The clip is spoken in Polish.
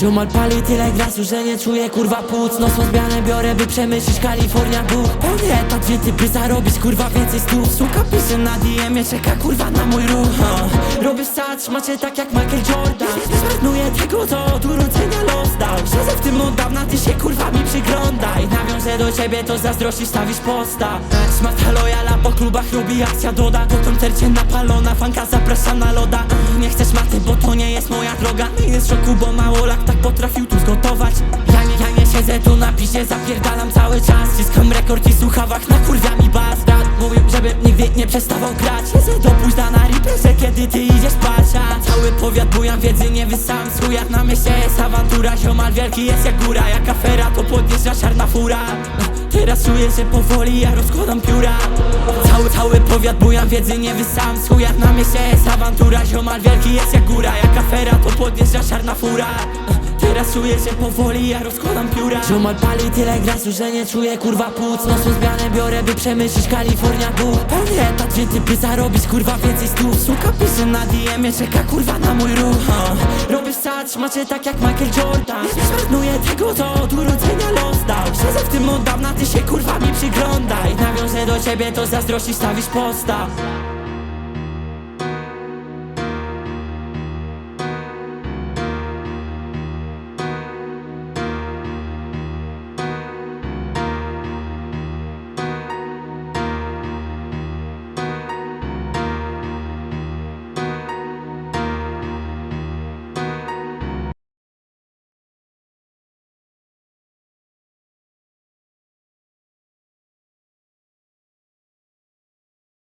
Ziomal pali tyle grasu, że nie czuję kurwa płuc. Nosą zmianę biorę, by przemyślić. Kalifornia duch. Pełny etat, ty by zarobić kurwa więcej stów Suka pisze na DM-ie, czeka kurwa na mój ruch. Uh. Robię stać, macie tak jak Michael Jordan. Zmarnuję tego, co od urodzenia los dał. Siedzę w tym od dawna, ty się kurwa mi przyglądaj. Nawiążę do ciebie, to zazdrościsz, stawisz posta. Smata lojala po klubach lubi akcja doda. Po koncercie napalona, fanka zaprasza na loda. Nie chcesz maty, bo to nie jest moja droga. Nie jest szoku, bo tak potrafił tu zgotować. Ja nie, ja nie siedzę tu na pisie, zapierdalam cały czas. Ściskam rekord i słuchawach, na kurwia mi bas. Brat mówił, żebym nigdy nie przestawał grać. Siedzę do późna na riperze, kiedy ty idziesz spać cały powiat bujam wiedzy, nie wysam z chujach Na mieście jest awantura, ziomal wielki jest jak góra. Jak afera, to podjeżdża czarna fura. Teraz czuję, że powoli ja rozkładam pióra. Cały, cały powiat bujam wiedzy, nie wysam z chujach Na mieście jest awantura, ziomal wielki jest jak góra. Jak afera, to podjeżdża czarna fura Czuję, że powoli ja rozkładam pióra. Ziomal pali tyle grasu, że nie czuję kurwa płuc. Nosą zmianę biorę, by przemyślić Kalifornia duch Pełny etat, ty by zarobić kurwa więcej stów. Suka pisze na DM-ie, czeka kurwa na mój ruch. Robię stać, macie tak jak Michael Jordan. Nie zmarnuję tego, co od urodzenia los dał. Siedzę w tym od dawna, ty się kurwa mi przyglądaj. Nawiążę do ciebie, to zazdrościsz, stawisz posta